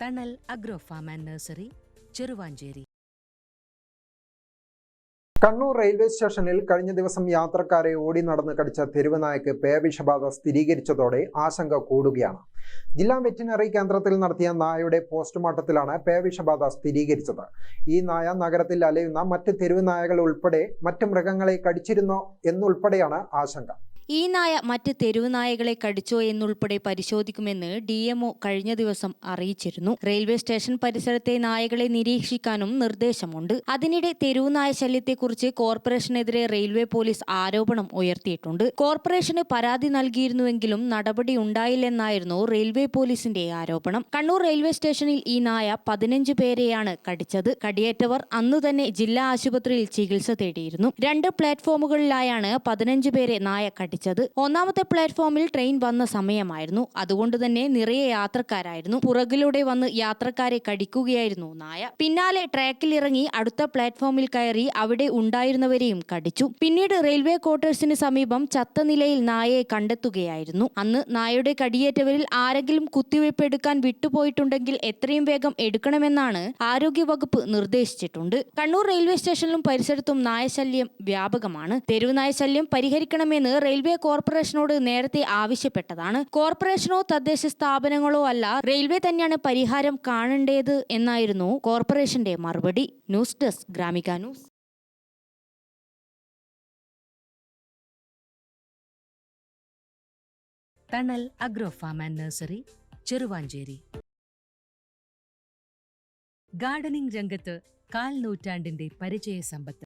Thanal agro farm and nursery Cheruvanchery Kannur railway സ്റ്റേഷനിൽ കഴിഞ്ഞ ദിവസം യാത്രക്കാരെ ഓടി നടന്ന് കടിച്ച തെരുവ് നായക്ക് പേവിഷബാധ സ്ഥിരീകരിച്ചതോടെ ആശങ്ക കൂടുകയാണ്. ജില്ലാ വെറ്റിനറി കേന്ദ്രത്തിൽ നടത്തിയ നായയുടെ പോസ്റ്റ്മോർട്ടത്തിലാണ് പേവിഷബാധ സ്ഥിരീകരിച്ചത്. ഈ നായ നഗരത്തിൽ അലയുന്ന മറ്റ് തെരുവ് നായകൾ ഉൾപ്പെടെ മറ്റ് മൃഗങ്ങളെ കടിച്ചിരുന്നോ എന്നുൾപ്പെടെയാണ് ആശങ്ക. ഈ നായ മറ്റ് തെരുവ് നായകളെ കടിച്ചോ എന്നുൾപ്പെടെ പരിശോധിക്കുമെന്ന് ഡി കഴിഞ്ഞ ദിവസം അറിയിച്ചിരുന്നു. റെയിൽവേ സ്റ്റേഷൻ പരിസരത്തെ നായകളെ നിരീക്ഷിക്കാനും നിർദ്ദേശമുണ്ട്. അതിനിടെ തെരുവ് നായ ശല്യത്തെക്കുറിച്ച് കോർപ്പറേഷനെതിരെ റെയിൽവേ പോലീസ് ആരോപണം ഉയർത്തിയിട്ടുണ്ട്. കോർപ്പറേഷന് പരാതി നൽകിയിരുന്നുവെങ്കിലും നടപടി ഉണ്ടായില്ലെന്നായിരുന്നു റെയിൽവേ പോലീസിന്റെ ആരോപണം. കണ്ണൂർ റെയിൽവേ സ്റ്റേഷനിൽ ഈ നായ പതിനഞ്ച് പേരെയാണ് കടിച്ചത്. കടിയേറ്റവർ അന്നു തന്നെ ജില്ലാ ആശുപത്രിയിൽ ചികിത്സ തേടിയിരുന്നു. രണ്ട് പ്ലാറ്റ്ഫോമുകളിലായാണ് പതിനഞ്ച് പേരെ നായ കടിച്ചത്. ഒന്നാമത്തെ പ്ലാറ്റ്ഫോമിൽ ട്രെയിൻ വന്ന സമയമായിരുന്നു. അതുകൊണ്ട് തന്നെ നിറയെ യാത്രക്കാരായിരുന്നു. പുറകിലൂടെ വന്ന് യാത്രക്കാരെ കടിക്കുകയായിരുന്നു നായ. പിന്നാലെ ട്രാക്കിൽ ഇറങ്ങി അടുത്ത പ്ലാറ്റ്ഫോമിൽ കയറി അവിടെ ഉണ്ടായിരുന്നവരെയും കടിച്ചു. പിന്നീട് റെയിൽവേ ക്വാർട്ടേഴ്സിന് സമീപം ചത്ത നിലയിൽ നായയെ കണ്ടെത്തുകയായിരുന്നു. അന്ന് നായയുടെ കടിയേറ്റവരിൽ ആരെങ്കിലും കുത്തിവയ്പ് എടുക്കാൻ വിട്ടുപോയിട്ടുണ്ടെങ്കിൽ എത്രയും വേഗം എടുക്കണമെന്നാണ് ആരോഗ്യവകുപ്പ് നിർദ്ദേശിച്ചിട്ടുണ്ട്. കണ്ണൂർ റെയിൽവേ സ്റ്റേഷനിലും പരിസരത്തും നായശല്യം വ്യാപകമാണ്. തെരുവ് നായശല്യം പരിഹരിക്കണമെന്ന് റെയിൽവേ കോർപ്പറേഷനോട് നേരത്തെ ആവശ്യപ്പെട്ടതാണ്. കോർപ്പറേഷനോ തദ്ദേശ സ്ഥാപനങ്ങളോ അല്ല റെയിൽവേ തന്നെയാണ് പരിഹാരം കാണേണ്ടത് എന്നായിരുന്നു കോർപ്പറേഷന്റെ മറുപടി. News desk Gramika news. Thanal agro farm and nursery Cheruvanchery. Gardening രംഗത്ത് കാൽ നൂറ്റാണ്ടിന്റെ പരിചയ സമ്പത്ത്.